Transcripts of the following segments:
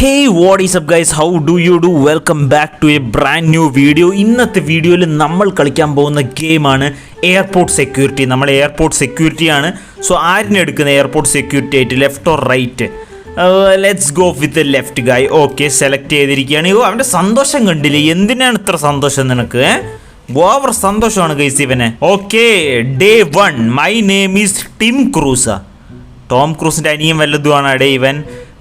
Hey what is up guys how do you do welcome back to a brand new video ഇന്നത്തെ വീഡിയോയിൽ നമ്മൾ കളിക്കാൻ പോകുന്ന ഗെയിമാണ് എയർപോർട്ട് സെക്യൂരിറ്റി നമ്മൾ എയർപോർട്ട് സെക്യൂരിറ്റി ആണ്. സോ ആരിനെ എടുക്കുന്ന എയർപോർട്ട് സെക്യൂരിറ്റി ആയിട്ട് left or right let's go with left guy okay select ചെയ്തിരിക്കുകയാണ്. ഓ അവന്റെ സന്തോഷം കണ്ടില്ലേ? എന്തിനാണ് ഇത്ര സന്തോഷം നിനക്ക് ഓവർ സന്തോഷമാണ് ഗൈസ് ഇവനെ. Okay day one my name is Tim Cruz Tom ക്രൂസിന്റെ അനിയൻ വല്ലതുമാണ് അടേ ഇവൻ?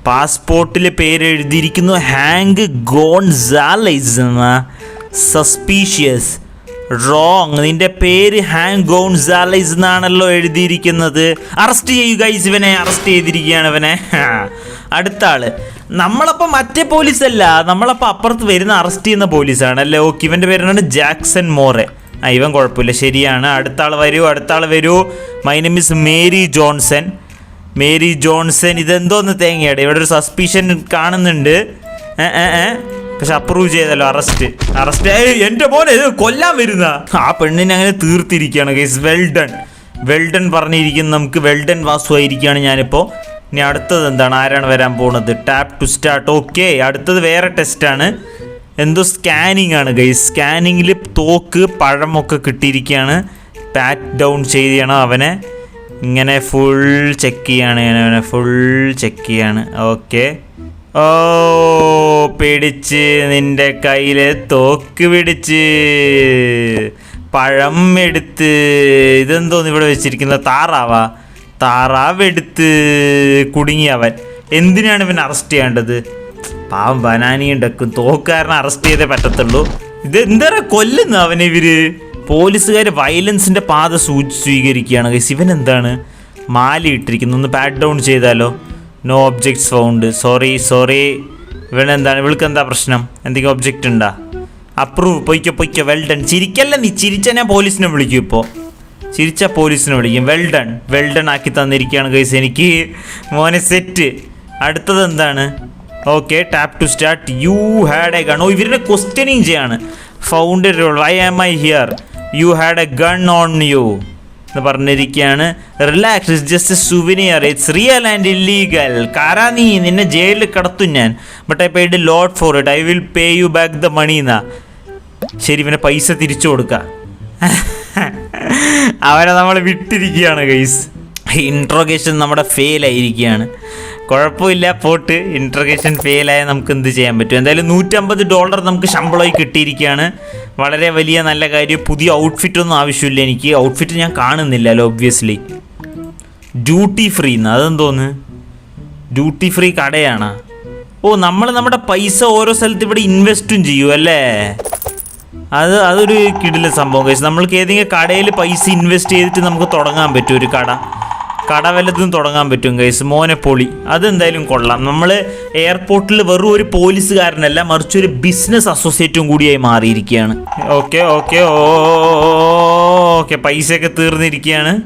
പാസ്പോർട്ടിൽ പേര് എഴുതിയിരിക്കുന്നു ഹാങ്ക് ഗോൺസാലൈസ് എന്ന സസ്പീഷ്യസ്. റോങ് നിന്റെ പേര് ഹാങ് ഗോൺസാലൈസ് എന്നാണല്ലോ എഴുതിയിരിക്കുന്നത്. അറസ്റ്റ് ചെയ്യുക ഇവനെ അറസ്റ്റ് ചെയ്തിരിക്കുകയാണ് ഇവനെ. അടുത്ത ആൾ. നമ്മളപ്പോൾ മറ്റേ പോലീസ് അല്ല നമ്മളപ്പോൾ അപ്പുറത്ത് വരുന്ന അറസ്റ്റ് ചെയ്യുന്ന പോലീസാണ്. അല്ലേ ഓക്കെ ഇവന്റെ പേരാണ് ജാക്സൺ മോറെ. ആ ഇവൻ കുഴപ്പമില്ല ശരിയാണ്. അടുത്ത ആൾ വരൂ അടുത്ത ആൾ വരൂ. My name is Mary Johnson Mary Johnson ഇതെന്തോന്ന് തേങ്ങയുടെ? ഇവിടെ ഒരു സസ്പീഷൻ കാണുന്നുണ്ട്. പക്ഷെ അപ്രൂവ് ചെയ്തല്ലോ അറസ്റ്റ്. അറസ്റ്റ്. എന്റെ മോനെ ഇത് കൊല്ലാൻ വരുന്ന. ആ പെണ്ണിനെ അങ്ങനെ തീർത്തിരിക്കുകയാണ് ഗൈസ് വെൽഡൺ വെൽഡൺ പറഞ്ഞിരിക്കുന്ന. നമുക്ക് വെൽഡൺ വാസു ആയിരിക്കുകയാണ് ഞാനിപ്പോൾ ഇനി അടുത്തത് എന്താണ്? ആരാണ് വരാൻ പോകുന്നത് ടാപ്പ് ടു സ്റ്റാർട്ട് ഓക്കെ അടുത്തത് വേറെ ടെസ്റ്റാണ് എന്തോ സ്കാനിങ് ആണ് ഗൈസ് സ്കാനിങ്ങിൽ തോക്ക് പഴമൊക്കെ കിട്ടിയിരിക്കുകയാണ്. പാറ്റ് ഡൗൺ ചെയ്യണം അവനെ. ഇങ്ങനെ ഫുൾ ചെക്ക് ചെയ്യാണ് ഞാൻ ഫുൾ ചെക്ക് ചെയ്യാണ്. ഓക്കെ ഓ പിടിച്ച് നിന്റെ കയ്യിൽ തോക്ക് പിടിച്ച്. പഴം എടുത്ത്. ഇതെന്തോന്ന് ഇവിടെ വെച്ചിരിക്കുന്ന താറാവാ. താറാവ് എടുത്ത് കുടുങ്ങി അവൻ. എന്തിനാണ് ഇവൻ അറസ്റ്റ് ചെയ്യേണ്ടത്? പാവം ബനാനിയും ഡക്കും. തോക്കുകാരനെ അറസ്റ്റ് ചെയ്തേ പറ്റത്തുള്ളൂ. ഇത് എന്താ കൊല്ലുന്നു അവനെ ഇവർ? പോലീസുകാർ വയലൻസിന്റെ പാത സ്വീകരിക്കുകയാണ്. ഗൈസ് ഇവൻ എന്താണ്? മാല ഇട്ടിരിക്കുന്നു. ഒന്ന് പാറ്റ് ഡൗൺ ചെയ്താലോ? No objects found sorry sorry ഇവൻ എന്താണ്? ഇവൾക്ക് എന്താ പ്രശ്നം? എന്തെങ്കിലും ഒബ്ജക്റ്റ് ഉണ്ടാ? അപ്രൂവ് പൊയ്ക്കോ പൊയ്ക്കോ. വെൽ ഡൺ ചിരിക്കല്ല നീ? ചിരിച്ച ഞാൻ പോലീസിനെ വിളിക്കും ഇപ്പോൾ ചിരിച്ച പോലീസിനെ വിളിക്കും. വെൽ ഡൺ വെൽ ഡൺ ആക്കി തന്നിരിക്കുകയാണ് ഗൈസ് എനിക്ക്. മോനെ സെറ്റ് അടുത്തത് എന്താണ്? Okay tap to start you had a gun ഓ ഇവരുടെ ക്വസ്റ്റ്യനിങ് ചെയ്യാണ്. Found role why am I here you had a gun on you എന്ന് പറഞ്ഞിരിക്കുകയാണ്. Relax it's just souvenir it's real and illegal കാരാ നീ നിന്നെ ജയിലിൽ കിടത്തും ഞാൻ. But I paid lot for it I will pay you back the money എന്നാ ശരി ഇവനെ പൈസ തിരിച്ചു കൊടുക്ക. അവനെ നമ്മൾ വിട്ടിരിക്കുകയാണ് ഗൈസ് ഇൻട്രോഗേഷൻ നമ്മുടെ ഫെയിൽ ആയിരിക്കുകയാണ്. കുഴപ്പമില്ല പോട്ട്. ഇൻട്രോഗേഷൻ ഫെയിലായാൽ നമുക്ക് എന്ത് ചെയ്യാൻ പറ്റും? എന്തായാലും നൂറ്റമ്പത് ഡോളർ നമുക്ക് ശമ്പളമായി കിട്ടിയിരിക്കുകയാണ്. വളരെ വലിയ നല്ല കാര്യം. പുതിയ ഔട്ട്ഫിറ്റ് ഒന്നും ആവശ്യമില്ല എനിക്ക്. ഔട്ട്ഫിറ്റ് ഞാൻ കാണുന്നില്ലല്ലോ ഒബ്വിയസ്ലി ഡ്യൂട്ടി ഫ്രീ എന്ന് അതെന്തോന്ന്? ഡ്യൂട്ടി ഫ്രീ കടയാണ്? ഓ നമ്മൾ നമ്മുടെ പൈസ ഓരോ സ്ഥലത്ത് ഇവിടെ ഇൻവെസ്റ്റും ചെയ്യും അല്ലേ? അത് അതൊരു കിടില സംഭവം. കഴിച്ചു നമ്മൾക്ക് ഏതെങ്കിലും കടയിൽ പൈസ ഇൻവെസ്റ്റ് ചെയ്തിട്ട് നമുക്ക് തുടങ്ങാൻ പറ്റും ഒരു കട. കട വല്ലതും തുടങ്ങാൻ പറ്റും ഗൈസ് മോനെ പൊളി. അതെന്തായാലും കൊള്ളാം. നമ്മൾ എയർപോർട്ടിൽ വെറും ഒരു പോലീസുകാരനല്ല മറിച്ച് ഒരു ബിസിനസ് അസോസിയേറ്റും കൂടിയായി മാറിയിരിക്കുകയാണ്. ഓക്കെ ഓക്കെ ഓക്കെ പൈസയൊക്കെ തീർന്നിരിക്കുകയാണ്.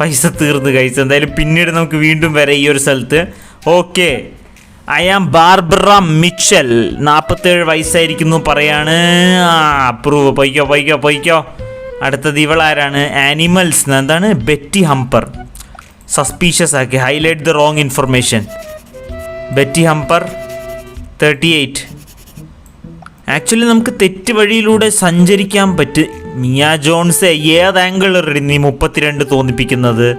പൈസ തീർന്ന് കഴിച്ചു എന്തായാലും പിന്നീട് നമുക്ക് വീണ്ടും വരാം ഈ ഒരു സ്ഥലത്ത്. Okay I am Barbara Mitchell നാൽപ്പത്തേഴ് വയസ്സായിരിക്കുന്നു പറയാണ്. ആ അപ്രൂവ് പൊയ്ക്കോ പൊയ്ക്കോ പൊയ്ക്കോ. അടുത്തത് ഇവളാരാണ്? ആനിമൽസ് എന്താണ്? ബെറ്റി ഹംപർ സസ്പീഷ്യസ് ആക്കി highlight the wrong information Betty Hamper thirty eight actually നമുക്ക് തെറ്റ് വഴിയിലൂടെ സഞ്ചരിക്കാൻ പറ്റും മിയ ജോൺസ് ഏത് ആംഗിൾ നീ മുപ്പത്തിരണ്ട് തോന്നിപ്പിക്കുന്നത്?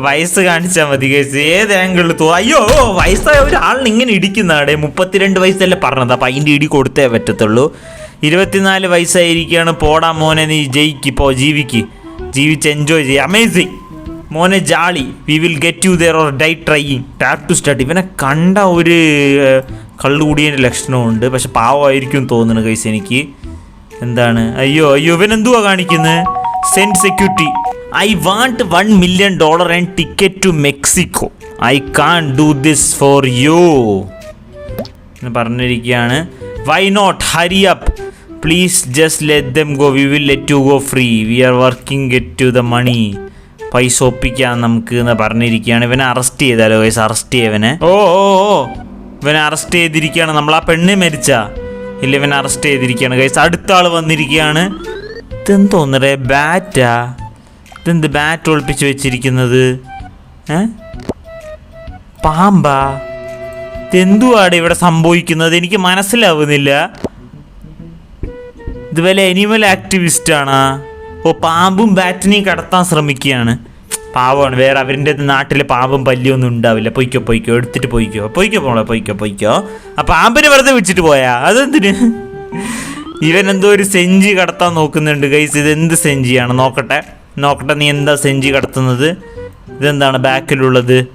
വയസ്സ് കാണിച്ചാൽ മതി കേസ് ഏത് ആംഗിളിൽ തോ അയ്യോ വയസ്സായ ഒരാളിന് ഇങ്ങനെ ഇടിക്കുന്നതാടെ മുപ്പത്തിരണ്ട് വയസ്സല്ലേ പറഞ്ഞത് അപ്പം അതിന്റെ ഇടി കൊടുത്തേ പറ്റത്തുള്ളൂ. ഇരുപത്തിനാല് വയസ്സായിരിക്കുകയാണ് പോടാ മോനെ നീ ജയിക്കിപ്പോ ജീവിക്ക്. ജീവിച്ച് എൻജോയ് ചെയ്യുക അമേസിങ് മോനെ ജാളി we will get you there or die trying tap to start ഇവനെ കണ്ട ഒരു കള്ളുകൂടിയന്റെ ലക്ഷണമുണ്ട് പക്ഷെ പാവമായിരിക്കും തോന്നുന്നു കൈസ് എനിക്ക്. എന്താണ്? അയ്യോ അയ്യോ ഇവൻ എന്തുവാ കാണിക്കുന്നത് saint security I want one million dollar and ticket to Mexico I can do this for you എന്ന് പറഞ്ഞിരിക്കുകയാണ്. Why not hurry up please just let them go we will let you go free we are working get to the money പൈസ ഒപ്പിക്കാം നമുക്ക് എന്ന് പറഞ്ഞിരിക്കുകയാണ്. ഇവനെ arrest ചെയ്താലോ? വയസ്സ് അറസ്റ്റ് ചെയ്യവനെ ഓ ഓ ഓ. ഇവനെ അറസ്റ്റ് ചെയ്തിരിക്കുകയാണ്. നമ്മൾ ആ പെണ്ണ് മരിച്ച. ഇല്ല ഇവനെ അറസ്റ്റ് ചെയ്തിരിക്കുകയാണ്. ഗൈസ് അടുത്ത ആൾ വന്നിരിക്കുകയാണ്. ഇതെന്ത് തോന്നറേ ബാറ്റാ ഇതെന്ത് ബാറ്റ് ഒളിപ്പിച്ച് വെച്ചിരിക്കുന്നത്? ഏ? പാമ്പാ? ഇതെന്തുവാണ് ഇവിടെ സംഭവിക്കുന്നത്? എനിക്ക് മനസ്സിലാവുന്നില്ല. ഇത് വല്ല അനിമൽ ആക്ടിവിസ്റ്റ് ആണ്? ഓ പാമ്പും ബാറ്റിനെയും കടത്താൻ ശ്രമിക്കുകയാണ്. പാവമാണ് വേറെ അവരിന്റെ നാട്ടിൽ പാമ്പും പല്ലിയൊന്നും ഉണ്ടാവില്ല. പൊയ്ക്കോ പൊയ്ക്കോ എടുത്തിട്ട് പൊയ്ക്കോ. പൊയ്ക്കോ പോളെ പൊയ്ക്കോ പൊയ്ക്കോ. ആ പാമ്പിനെ വെറുതെ വിളിച്ചിട്ട് പോയാ? അതെന്തിന്? ഇവൻ എന്തോ ഒരു സെഞ്ചി കടത്താൻ നോക്കുന്നുണ്ട് ഗൈസ് ഇത് എന്ത് സെഞ്ചിയാണ്? നോക്കട്ടെ. നോക്കട്ടെ നീ എന്താ സെഞ്ചി കടത്തുന്നത്? ഇതെന്താണ് ബാക്കിലുള്ളത്?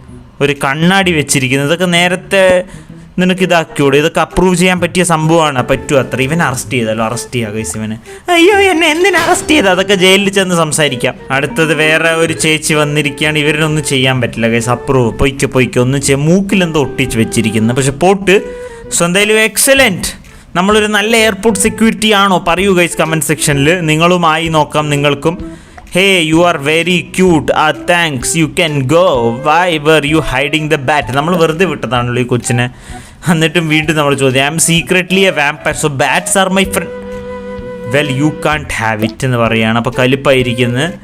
ഒരു കണ്ണാടി വെച്ചിരിക്കുന്നത്. ഇതൊക്കെ നേരത്തെ നിനക്ക് ഇതാക്കിയോട് ഇതൊക്കെ അപ്രൂവ് ചെയ്യാൻ പറ്റിയ സംഭവമാണ്. പറ്റുമോ അത്ര. ഇവൻ അറസ്റ്റ് ചെയ്തല്ലോ അറസ്റ്റ് ചെയ്യാം ഗൈസ് ഇവന്. അയ്യോ എന്നെ എന്തിനാ അറസ്റ്റ് ചെയ്ത് അതൊക്കെ ജയിലിൽ ചെന്ന് സംസാരിക്കാം. അടുത്തത് വേറെ ഒരു ചേച്ചി വന്നിരിക്കുകയാണ്. ഇവരിനൊന്നും ചെയ്യാൻ പറ്റില്ല ഗൈസ് അപ്രൂവ് പൊയ്ക്കോ പൊയ്ക്കോ. ഒന്നും ചെയ്യാം. മൂക്കിലെന്തോ ഒട്ടിച്ച് വെച്ചിരിക്കുന്നു. പക്ഷെ പോട്ട് സോ എന്തായാലും എക്സലന്റ് നമ്മളൊരു നല്ല എയർപോർട്ട് സെക്യൂരിറ്റി ആണോ? പറയൂ ഗൈസ് കമന്റ് സെക്ഷനിൽ നിങ്ങളുമായി നോക്കാം നിങ്ങൾക്കും. Hey you are very cute ah thanks you can go why were you hiding the bat നമ്മൾ വെറുതെ വിട്ടതാണല്ലോ ഈ കൊച്ചിനെ. എന്നിട്ടും വീണ്ടും നമ്മൾ ചോദ്യം I'm secretly a vampire so bats are my friend well you can't have it എന്ന് പറയുകയാണ് അപ്പോൾ കലിപ്പായിരിക്കുന്നത്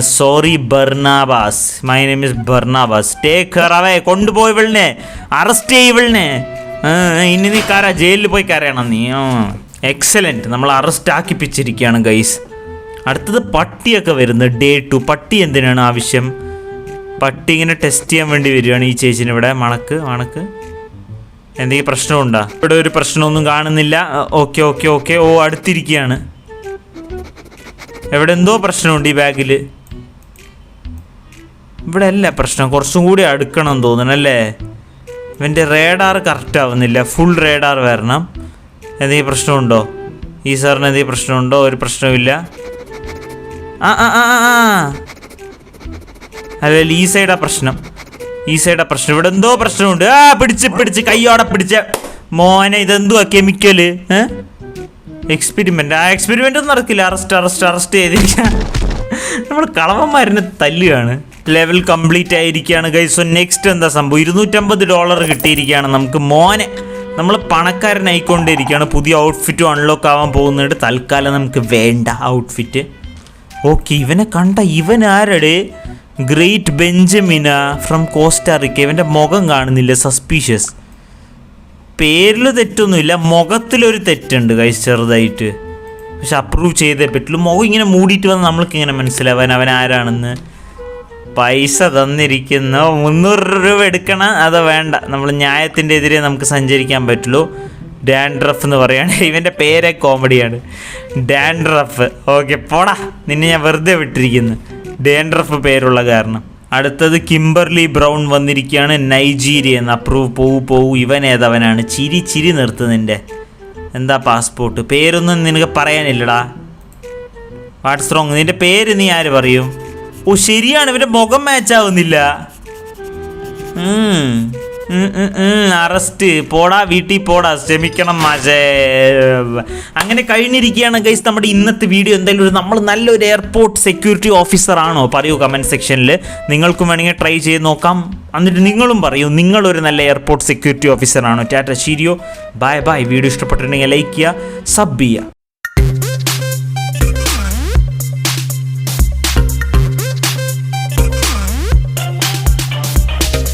sorry Barnabas my name is Barnabas take care away കൊണ്ടുപോയി ഇവളിനെ. അറസ്റ്റ് ചെയ്യ ഇവളിനെ. ആ, ഇനി നീ കാരാ ജയിലിൽ പോയി കരയണം നീ. എക്സലന്റ് നമ്മൾ അറസ്റ്റ് ആക്കിപ്പിച്ചിരിക്കുകയാണ് ഗൈസ് അടുത്തത് പട്ടിയൊക്കെ വരുന്നത് ഡേ ടു പട്ടി എന്തിനാണ് ആവശ്യം? പട്ടി ഇങ്ങനെ ടെസ്റ്റ് ചെയ്യാൻ വേണ്ടി വരികയാണ് ഈ ചേച്ചിന് ഇവിടെ മണക്ക് മണക്ക്. എന്തെങ്കിലും പ്രശ്നമുണ്ടോ? ഇവിടെ ഒരു പ്രശ്നമൊന്നും കാണുന്നില്ല. Okay okay okay. ഓ അടുത്തിരിക്കുകയാണ്. എവിടെ എന്തോ പ്രശ്നമുണ്ട് ഈ ബാഗിൽ ഇവിടെ അല്ല പ്രശ്നം. കുറച്ചും കൂടി അടുക്കണം തോന്നുന്നു അല്ലേ? ഇവന്റെ റേഡാർ കറക്റ്റ് ആവുന്നില്ല. ഫുൾ റേഡാർ വരണം. എന്തെങ്കിലും പ്രശ്നമുണ്ടോ? ഈ സാറിന് എന്തെങ്കിലും പ്രശ്നമുണ്ടോ? ഒരു പ്രശ്നവുമില്ല. ആ ആ ആ ആ, അല്ല ഈ സൈഡാ പ്രശ്നം. ഈ സൈഡാ പ്രശ്നം. ഇവിടെ എന്തോ പ്രശ്നമുണ്ട്. ആ പിടിച്ച് പിടിച്ച് കയ്യോടെ പിടിച്ച. മോനെ ഇതെന്തുവാ കെമിക്കൽ? എക്സ്പെരിമെന്റ് ആ എക്സ്പെരിമെന്റ് ഒന്നും നടക്കില്ല. അറസ്റ്റ് അറസ്റ്റ് അറസ്റ്റ് ചെയ്തിരിക്കാം. നമ്മൾ കളവന്മാരനെ തല്ലുകയാണ് ലെവൽ കംപ്ലീറ്റ് ആയിരിക്കുകയാണ് ഗൈസ് സോ നെക്സ്റ്റ് എന്താ സംഭവം? ഇരുന്നൂറ്റമ്പത് ഡോളർ കിട്ടിയിരിക്കുകയാണ് നമുക്ക്. മോനെ നമ്മൾ പണക്കാരനായിക്കൊണ്ടിരിക്കുകയാണ് പുതിയ ഔട്ട്ഫിറ്റ് അൺലോക്ക് ആവാൻ പോകുന്നുണ്ട്. തൽക്കാലം നമുക്ക് വേണ്ട ഔട്ട്ഫിറ്റ് ഓക്കെ ഇവനെ കണ്ട ഇവൻ ആരടെ? ഗ്രേറ്റ് ബെഞ്ചമിന ഫ്രം കോസ്റ്റാറിക്ക ഇവന്റെ മുഖം കാണുന്നില്ല സസ്പീഷ്യസ് പേരിൽ തെറ്റൊന്നുമില്ല മുഖത്തിലൊരു തെറ്റുണ്ട് കൈസ് ചെറുതായിട്ട്. പക്ഷെ അപ്രൂവ് ചെയ്തേ പറ്റുള്ളൂ. മുഖം ഇങ്ങനെ മൂടിയിട്ട് വന്ന് നമ്മൾക്ക് ഇങ്ങനെ മനസ്സിലാവാൻ അവൻ ആരാണെന്ന്. പൈസ തന്നിരിക്കുന്ന മുന്നൂറ് രൂപ എടുക്കണം അത് വേണ്ട. നമ്മൾ ന്യായത്തിന്റെ എതിരെ നമുക്ക് സഞ്ചരിക്കാൻ പറ്റുള്ളൂ. ഡാൻഡ്രഫ് എന്ന് പറയുകയാണ്. ഇവന്റെ പേരെ കോമഡിയാണ് ഡാൻഡ്രഫ് ഓക്കെ പോടാ. നിന്നെ ഞാൻ വെറുതെ വിട്ടിരിക്കുന്നു. ഡാൻഡ്രഫ് പേരുള്ള കാരണം. അടുത്തത് കിംബർലി ബ്രൗൺ വന്നിരിക്കുകയാണ്. നൈജീരിയ എന്ന് അപ്രൂവ്. പോവു പോവു. ഇവൻ ഏതവനാണ്? ചിരി ചിരി നിർത്ത് നിന്റെ എന്താ പാസ്പോർട്ട്? പേരൊന്നും നിനക്ക് പറയാനില്ലടാ. വാട്ട്സ് റോങ് നിന്റെ പേര് നീ ആര് പറയും? ഓ ശരിയാണ്. ഇവന്റെ മുഖം മാച്ച് ആവുന്നില്ല. അറസ്റ്റ്. പോടാ വീട്ടിൽ പോടാ ക്ഷമിക്കണം മാഷേ. അങ്ങനെ കഴിഞ്ഞിരിക്കുകയാണ് ഗൈസ് നമ്മുടെ ഇന്നത്തെ വീഡിയോ എന്തായാലും ഒരു നമ്മൾ നല്ലൊരു എയർപോർട്ട് സെക്യൂരിറ്റി ഓഫീസർ ആണോ? പറയൂ കമന്റ് സെക്ഷനിൽ നിങ്ങൾക്കും വേണമെങ്കിൽ ട്രൈ ചെയ്ത് നോക്കാം. എന്നിട്ട് നിങ്ങളും പറയൂ നിങ്ങളൊരു നല്ല എയർപോർട്ട് സെക്യൂരിറ്റി ഓഫീസർ ആണോ? Ta-ta cheerio bye bye video ഇഷ്ടപ്പെട്ടിട്ടുണ്ടെങ്കിൽ ലൈക്ക് ചെയ്യുക സബ് ചെയ്യുക.